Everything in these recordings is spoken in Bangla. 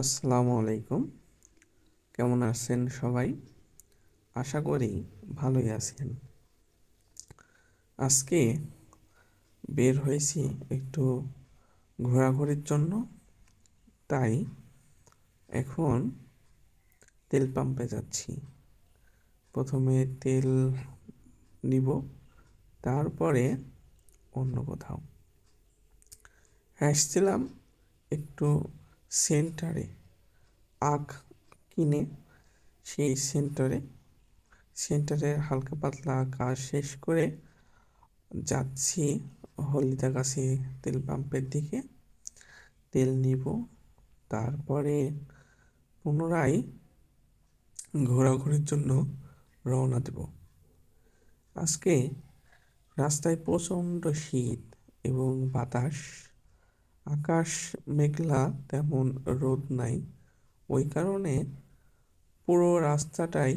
আসসালামু আলাইকুম। কেমন আছেন সবাই? আশা করি ভালোই আছেন। আজকে বের হয়েছি একটু ঘোরাঘুরির জন্য, তাই এখন তেল পাম্পে যাচ্ছি। প্রথমে তেল নিব, তারপরে অন্য কোথাও। আসছিলাম একটু সেন্টারে আখ কিনে সেই সেন্টারে সেন্টারের হালকা পাতলা কাজ শেষ করে যাচ্ছি হলিদাগাছি তেল পাম্পের দিকে। তেল নিব, তারপরে পুনরায় ঘোরাঘুরির জন্য রওনা দেব। আজকে রাস্তায় প্রচণ্ড শীত এবং বাতাস। আকাশ মেঘলা তেমন রোদ নাই। ওই কারণে পুরো রাস্তাটাই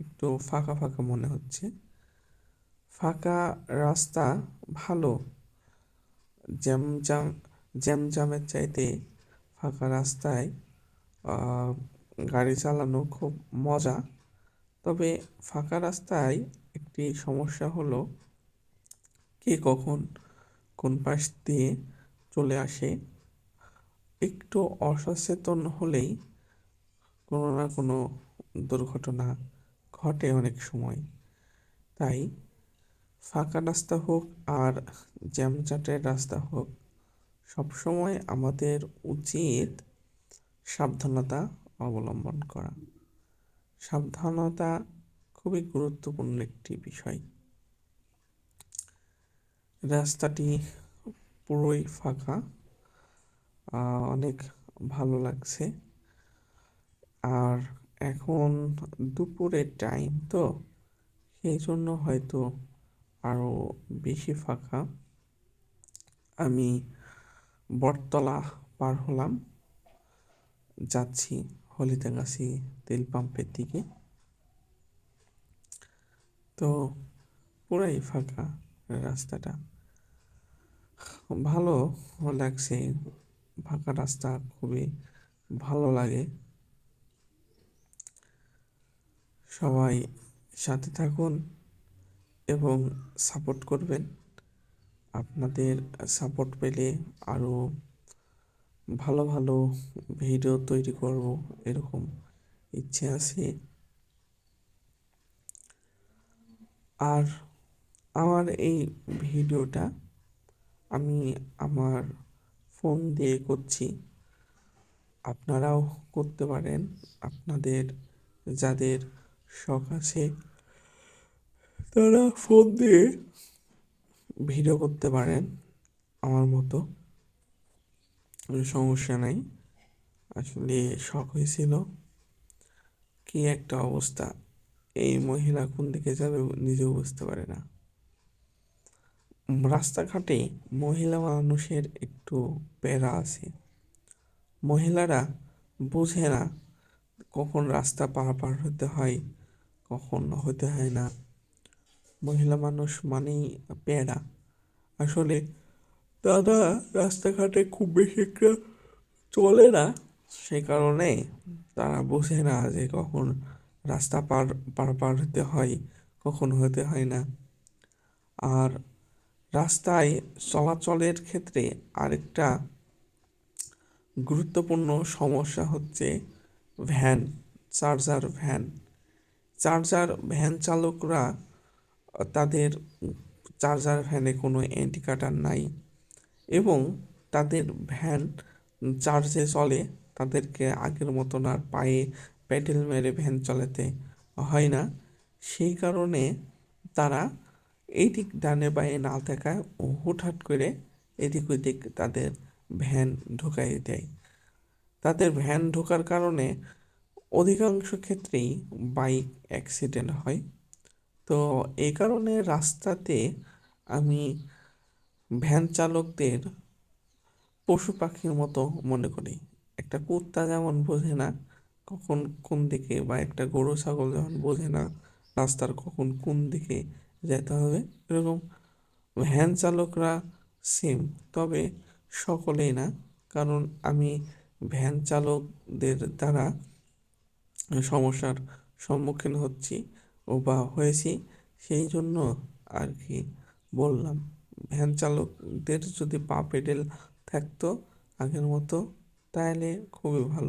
একটু ফাঁকা ফাঁকা মনে হচ্ছে। ফাঁকা রাস্তা ভালো। জ্যাম জ্যাম জ্যাম জ্যামের চাইতে ফাঁকা রাস্তায় গাড়ি চালানো খুব মজা। তবে ফাঁকা রাস্তায় একটি সমস্যা হলো কে কখন কোন পাশ দিয়ে চলে আসে। একটু অসচেতন হলেই কোনো না কোনো দুর্ঘটনা ঘটে অনেক সময়। তাই ফাঁকা রাস্তা হোক আর জ্যামচাটের রাস্তা হোক, সবসময় আমাদের উচিত সাবধানতা অবলম্বন করা। সাবধানতা খুবই গুরুত্বপূর্ণ একটি বিষয়। রাস্তাটি পুরোই ফাঁকা। অনেক ভালো লাগছে। আর এখন দুপুরের টাইম তো, সেই জন্য হয়তো আরও বেশি ফাঁকা। আমি বটতলা পার হলাম। যাচ্ছি হলিদাগাছি তেল পাম্পের দিকে। তো পুরাই ফাঁকা রাস্তাটা। ভালো লাগছে ফাঁকা রাস্তা খুবই ভালো লাগে। সবাই সাথে থাকুন এবং সাপোর্ট করবেন। আপনাদের সাপোর্ট পেলে আরও ভালো ভালো ভিডিও তৈরি করব এরকম ইচ্ছে আছে। আর আমার এই ভিডিওটা আমি আমার ফোন দিয়ে করছি। আপনারাও করতে পারেন। আপনাদের, যাদের শখ আছে, তারা ফোন দিয়ে ভিডিও করতে পারেন আমার মতো। সমস্যা নাই। আসলে শখ হয়েছিল। কি একটা অবস্থা। এই মহিলা কোন দিকে যাবে নিজেও বুঝতে পারে না। রাস্তাঘাটে মহিলা মানুষের একটু প্যারা আছে। মহিলারা বোঝে না কখন রাস্তা পারাপার হতে হয়, কখন হতে হয় না। মহিলা মানুষ মানেই প্যারা। আসলে দাদা রাস্তাঘাটে খুব বেশি একটা চলে না, সে কারণে তারা বোঝে না যে কখন রাস্তা পার পার পার হতে হয়, কখন হতে হয় না। আর রাস্তায় চলাচলের ক্ষেত্রে আরেকটা গুরুত্বপূর্ণ সমস্যা হচ্ছে van, charger van. Charger van চালকরা, তাদের চার্জার ভ্যানে কোনো ইন্ডিকেটার নাই এবং তাদের ভ্যান চার্জে চলে, তাদেরকে আগের মতন আর পায়ে প্যাডেল মেরে ভ্যান চালাতে হয় না। সেই কারণে তারা এই দিক ডানে বায়ে না থাকায় হুটহাট করে এদিক ওদিক তাদের ভ্যান ঢুকাই দেয়। তাদের ভ্যান ঢোকার কারণে অধিকাংশ ক্ষেত্রেই বাইক অ্যাক্সিডেন্ট হয়। তো এই কারণে রাস্তাতে আমি ভ্যান চালকদের পশু পাখির মতো মনে করি। একটা কুত্তা যেমন বোঝে না, কখন কোন দিকে বা একটা গরু, ছাগল যেমন বোঝে না, রাস্তার কখন কোন দিকে যেতে হবে। এরকম ভ্যান চালকরা সেম তবে সকলেই না। কারণ আমি ভ্যান চালকদের দ্বারা সমস্যার সম্মুখীন হচ্ছি ও বা হয়েছি, সেই জন্য আর কি বললাম। ভ্যান চালকদের যদি পা পেডেল থাকতো আগের মতো, তাহলে খুবই ভালো।